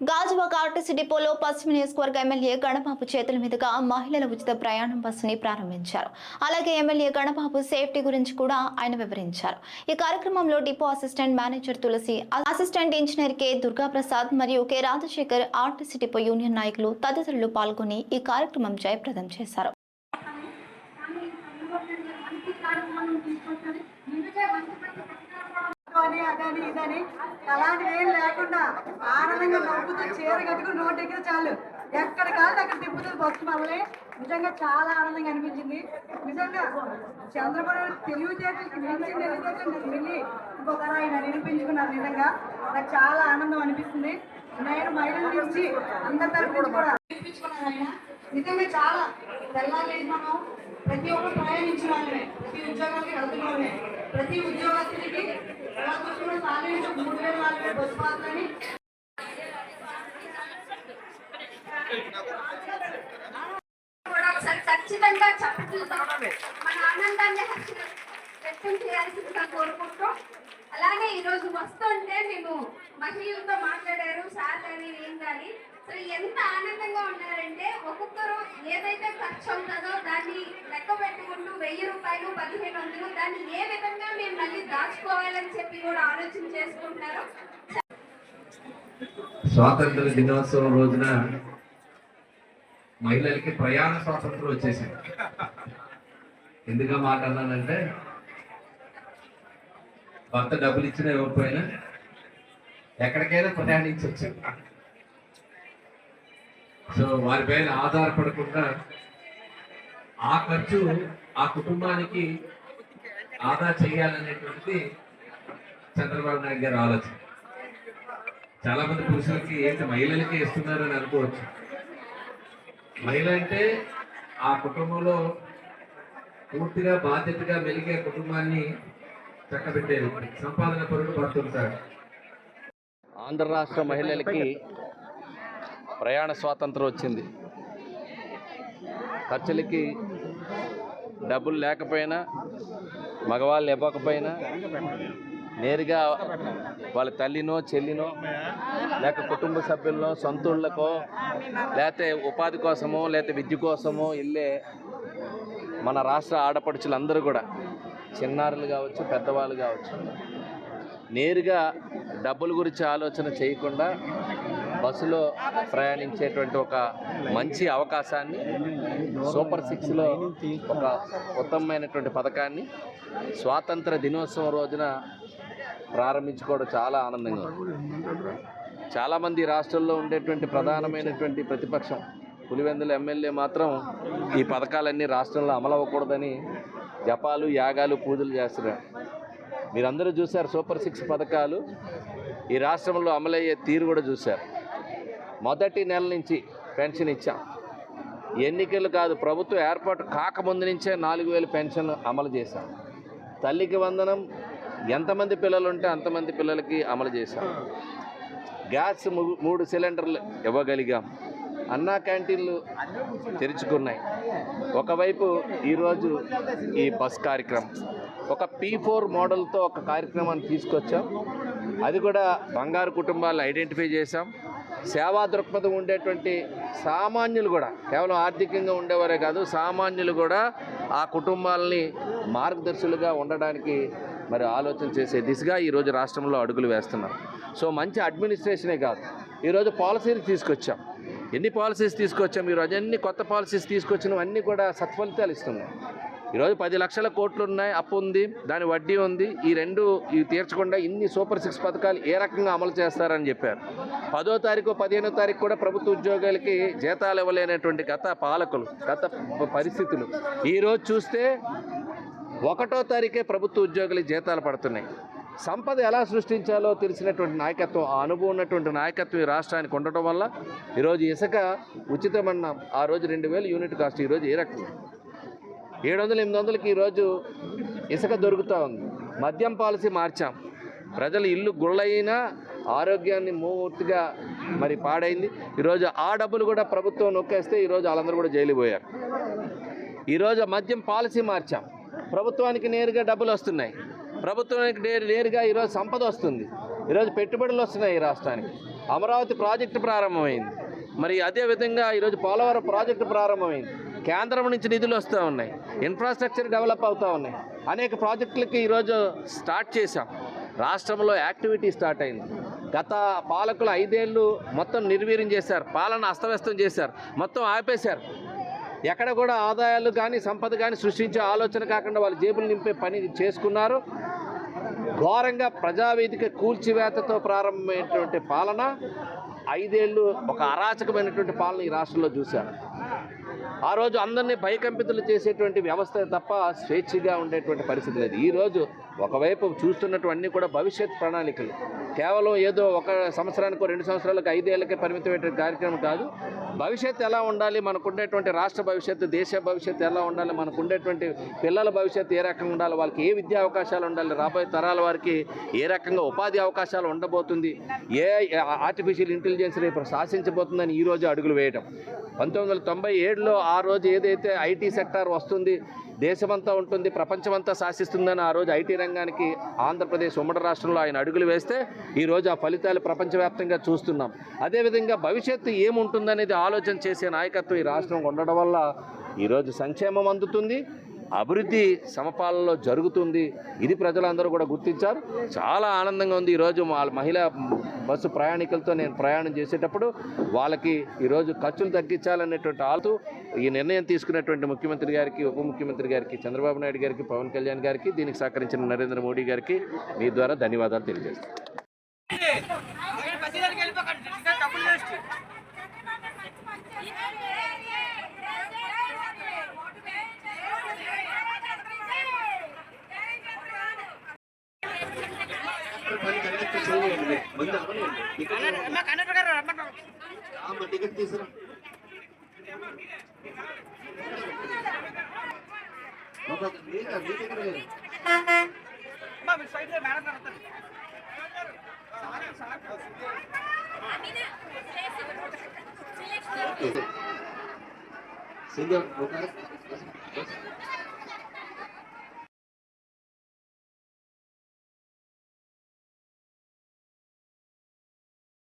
Gajuwaka RTC డిపోలో పశ్చిమ నియోజకవర్గ ఎమ్మెల్యే గణబాబు చేతుల మీదుగా మహిళల ఉచిత ప్రయాణం బస్సుని ప్రారంభించారు. అలాగే ఎమ్మెల్యే గణబాబు సేఫ్టీ గురించి కూడా ఆయన వివరించారు. ఈ కార్యక్రమంలో depot assistant manager Tulasi assistant engineer K Durgaprasad మరియు K Rajasekhar RTC depot union నాయకులు తదితరులు పాల్గొని ఈ కార్యక్రమం జయప్రదం చేశారు. అని అదని ఇదని. అలాంటివి ఏం లేకుండా ఆనందంగా నవ్వుతూ చీర కట్టుకుని నోటి దగ్గర చాలు. ఎక్కడ కాదు అక్కడ తిప్పుతుంది బస్సు మళ్ళీ నిజంగా చాలా ఆనందంగా అనిపించింది. నిజంగా చంద్రబాబు నాయుడు తెలివితేటలకి మించి తెలివితేటలు వెళ్ళి ఇంకొకరు ఆయన నిరూపించుకున్నారు నిజంగా. నాకు చాలా ఆనందం అనిపిస్తుంది. నేను మహిళల నుంచి అందరి తరపు కూడా నిరూపించుకున్నాను ఆయన. నిజంగా చాలా తెల్లాలి మనం ప్రతి ఒక్కరు ప్రయాణించిన వాళ్ళమే. ప్రతి ఉద్యోగానికి వెళ్తున్న ప్రతి ఉద్యోగస్తుడికి ఎలా చూసుకున్న సాలరీ నుంచి మూడు వేలు నాలుగు వేలు బస్సు పాత్రని కూడా ఒకసారి ఖచ్చితంగా చప్పట్లతో మన ఆనందాన్ని హర్ష- వ్యక్తం చేయాల్సిందిగా కోరుకుంటూ అలాగే ఈరోజు వస్తుంటే మేము మహిళలతో మాట్లాడారు సార్ కానీ ఏం కానీ సో ఎంత ఆనందంగా ఉన్నారంటే ఒక్కొక్కరు ఏదైతే ఖర్చు అవుతుందో దాన్ని లెక్క పెట్టుకుంటూ వెయ్యి రూపాయలు పదిహేను వందలు దాన్ని ఏ విధంగా మేము మళ్ళీ దాచుకోవాలని చెప్పి కూడా ఆలోచన చేసుకుంటున్నారు. స్వాతంత్ర దినోత్సవం రోజున మహిళలకి ప్రయాణ స్వాతంత్రం వచ్చేసింది. ఎందుకు మాట అన్నానంటే భర్త డబ్బులు ఇచ్చినా ఇవ్వకపోయినా ఎక్కడికైనా ప్రయాణించవచ్చు. సో వారి పైన ఆధారపడకుండా ఆ ఖర్చు ఆ కుటుంబానికి ఆదా చేయాలనేటువంటిది చంద్రబాబు నాయుడు గారి ఆలోచన. చాలా మంది పురుషులకి ఏంటి మహిళలకి ఇస్తున్నారు అని అనుకోవచ్చు. మహిళ అంటే ఆ కుటుంబంలో పూర్తిగా బాధ్యతగా మెలిగే కుటుంబాన్ని చక్కబెట్టేది. సంపాదన ఆంధ్ర రాష్ట్ర మహిళలకి ప్రయాణ స్వాతంత్రం వచ్చింది. ఖర్చులకి డబ్బులు లేకపోయినా మగవాళ్ళు ఇవ్వకపోయినా నేరుగా వాళ్ళ తల్లినో చెల్లినో లేక కుటుంబ సభ్యులనో సొంతూళ్ళకో లేకపోతే ఉపాధి కోసమో లేకపోతే విద్య కోసమో వెళ్ళే మన రాష్ట్ర ఆడపడుచులందరూ కూడా చిన్నారులు కావచ్చు పెద్దవాళ్ళు కావచ్చు. నేరుగా డబ్బుల గురించి ఆలోచన చేయకుండా బస్సులో ప్రయాణించేటువంటి ఒక మంచి అవకాశాన్ని సూపర్ సిక్స్లో ఒక ఉత్తమమైనటువంటి పథకాన్ని స్వాతంత్ర దినోత్సవం రోజున ప్రారంభించుకోవడం చాలా ఆనందంగా ఉంది. చాలామంది రాష్ట్రంలో ఉండేటువంటి ప్రధానమైనటువంటి ప్రతిపక్షం పులివెందుల ఎమ్మెల్యే మాత్రం ఈ పథకాలన్నీ రాష్ట్రంలో అమలు జపాలు యాగాలు పూజలు చేస్తున్నారు. మీరందరూ చూశారు సూపర్ సిక్స్ పథకాలు. ఈ రాష్ట్రంలో అమలయ్యే తీరు కూడా చూశారు. మొదటి నెల నుంచి పెన్షన్ ఇచ్చాం. ఎన్నికలు కాదు ప్రభుత్వం ఏర్పాటు కాకముందు నుంచే నాలుగు వేలు పెన్షన్ అమలు చేశాం. తల్లికి వందనం ఎంతమంది పిల్లలు ఉంటే అంతమంది పిల్లలకి అమలు చేశాం. గ్యాస్ ము- మూడు సిలిండర్లు ఇవ్వగలిగాం. అన్నా క్యాంటీన్లు తెరుచుకున్నాయి. ఒకవైపు ఈరోజు ఈ బస్ కార్యక్రమం. ఒక పీ ఫోర్ మోడల్తో ఒక కార్యక్రమాన్ని తీసుకొచ్చాం. అది కూడా బంగారు కుటుంబాలు ఐడెంటిఫై చేశాం. సేవా దృక్పథం ఉండేటువంటి సామాన్యులు కూడా కేవలం ఆర్థికంగా ఉండేవారే కాదు సామాన్యులు కూడా ఆ కుటుంబాలని మార్గదర్శులుగా ఉండడానికి మరి ఆలోచన చేసే దిశగా ఈరోజు రాష్ట్రంలో అడుగులు వేస్తున్నాం సో మంచి అడ్మినిస్ట్రేషనే కాదు. ఈరోజు పాలసీలు తీసుకొచ్చాం. ఎన్ని పాలసీస్ తీసుకొచ్చాం ఈరోజు అన్ని కొత్త పాలసీస్ తీసుకొచ్చినవన్నీ కూడా సత్ఫలితాలు ఇస్తున్నాయి. ఈరోజు పది లక్షల కోట్లు ఉన్నాయి అప్పు ఉంది దాని వడ్డీ ఉంది. ఈ రెండు ఇవి తీర్చకుండా ఇన్ని సూపర్ సిక్స్ పథకాలు ఏ రకంగా అమలు చేస్తారని చెప్పారు. పదో తారీఖు పదిహేనో తారీఖు కూడా ప్రభుత్వ ఉద్యోగాలకి జీతాలు ఇవ్వలేనటువంటి గత పాలకులు గత పరిస్థితులు. ఈరోజు చూస్తే ఒకటో తారీఖే ప్రభుత్వ ఉద్యోగులకి జీతాలు పడుతున్నాయి. సంపద ఎలా సృష్టించాలో తెలిసినటువంటి నాయకత్వం ఆ అనుభవం ఉన్నటువంటి నాయకత్వం ఈ రాష్ట్రానికి ఉండటం వల్ల ఈరోజు ఇసుక ఉచితమన్నాం ఆ రోజు రెండు వేలు యూనిట్ కాస్ట్ ఈరోజు ఏ రకం? ఏడు వందల ఎనిమిది వందలకి ఈరోజు ఇసుక దొరుకుతూ ఉంది. మద్యం పాలసీ మార్చాం. ప్రజలు ఇల్లు గుళ్ళైనా ఆరోగ్యాన్ని మూర్తిగా మరి పాడైంది. ఈరోజు ఆ డబ్బులు కూడా ప్రభుత్వం నొక్కేస్తే ఈరోజు వాళ్ళందరూ కూడా జైలు పోయారు. ఈరోజు మద్యం పాలసీ మార్చాం. ప్రభుత్వానికి నేరుగా డబ్బులు వస్తున్నాయి. ప్రభుత్వానికి నేరు నేరుగా ఈరోజు సంపద వస్తుంది. ఈరోజు పెట్టుబడులు వస్తున్నాయి ఈ రాష్ట్రానికి. అమరావతి ప్రాజెక్టు ప్రారంభమైంది. మరి అదేవిధంగా ఈరోజు పోలవరం ప్రాజెక్టు ప్రారంభమైంది. కేంద్రం నుంచి నిధులు వస్తూ ఉన్నాయి. ఇన్ఫ్రాస్ట్రక్చర్ డెవలప్ అవుతూ ఉన్నాయి. అనేక ప్రాజెక్టులకి ఈరోజు స్టార్ట్ చేశాం. రాష్ట్రంలో యాక్టివిటీ స్టార్ట్ అయింది. గత పాలకులు ఐదేళ్ళు మొత్తం నిర్వీర్యం చేశారు. పాలన అస్తవ్యస్తం చేశారు. మొత్తం ఆపేశారు. ఎక్కడ కూడా ఆదాయాలు కానీ సంపద కానీ సృష్టించే ఆలోచన కాకుండా వాళ్ళు జేబులు నింపే పని చేసుకున్నారు. ఘోరంగా ప్రజావేదిక కూల్చివేతతో ప్రారంభమైనటువంటి పాలన ఐదేళ్ళు ఒక అరాచకమైనటువంటి పాలన ఈ రాష్ట్రంలో చూశారు ఆ రోజు అందరినీ భయకంపితులు చేసేటువంటి వ్యవస్థ తప్ప స్వేచ్ఛగా ఉండేటువంటి పరిస్థితి లేదు. ఈరోజు ఒకవైపు చూస్తున్నటువంటి కూడా భవిష్యత్ ప్రణాళికలు. కేవలం ఏదో ఒక సంవత్సరానికి రెండు సంవత్సరాలకు ఐదేళ్ళకే పరిమితమైన కార్యక్రమం కాదు. భవిష్యత్తు ఎలా ఉండాలి? మనకు ఉండేటువంటి రాష్ట్ర భవిష్యత్తు దేశ భవిష్యత్తు ఎలా ఉండాలి? మనకుండేటువంటి పిల్లల భవిష్యత్తు ఏ రకంగా ఉండాలి? వాళ్ళకి ఏ విద్యా అవకాశాలు ఉండాలి? రాబోయే తరాల వారికి ఏ రకంగా ఉపాధి అవకాశాలు ఉండబోతుంది? ఏ ఆర్టిఫిషియల్ ఇంటెలిజెన్స్ రేపు శాసించబోతుందని ఈ రోజు అడుగులు వేయడం పంతొమ్మిది వందల తొంభై ఏడులో ఆ రోజు ఏదైతే ఐటీ సెక్టార్ వస్తుంది దేశమంతా ఉంటుంది ప్రపంచమంతా శాసిస్తుందని ఆ రోజు ఐటీ రంగానికి ఆంధ్రప్రదేశ్ ఉమ్మడి రాష్ట్రంలో ఆయన అడుగులు వేస్తే ఈరోజు ఆ ఫలితాలు ప్రపంచవ్యాప్తంగా చూస్తున్నాం. అదేవిధంగా భవిష్యత్తు ఏముంటుందనేది ఆలోచన చేసే నాయకత్వం ఈ రాష్ట్రం ఉండడం వల్ల ఈరోజు సంక్షేమం అందుతుంది అభివృద్ధి సమపాలలో జరుగుతుంది. ఇది ప్రజలందరూ కూడా గుర్తించారు. చాలా ఆనందంగా ఉంది. ఈరోజు మా మహిళా బస్సు ప్రయాణికులతో నేను ప్రయాణం చేసేటప్పుడు వాళ్ళకి ఈరోజు ఖర్చులు తగ్గించాలనేటువంటి ఆలోచన ఈ నిర్ణయం తీసుకున్నటువంటి ముఖ్యమంత్రి గారికి ఉప ముఖ్యమంత్రి గారికి చంద్రబాబు నాయుడు గారికి పవన్ కళ్యాణ్ గారికి దీనికి సహకరించిన నరేంద్ర మోడీ గారికి మీ ద్వారా ధన్యవాదాలు తెలియజేస్తాను పని కరెక్ట్ చేయండి ముందు అవనివ్వండి. టికెట్ అమ్మ, టికెట్ తీసుకురా ఒక మీట మీ దగ్గర సింగర్ ఒక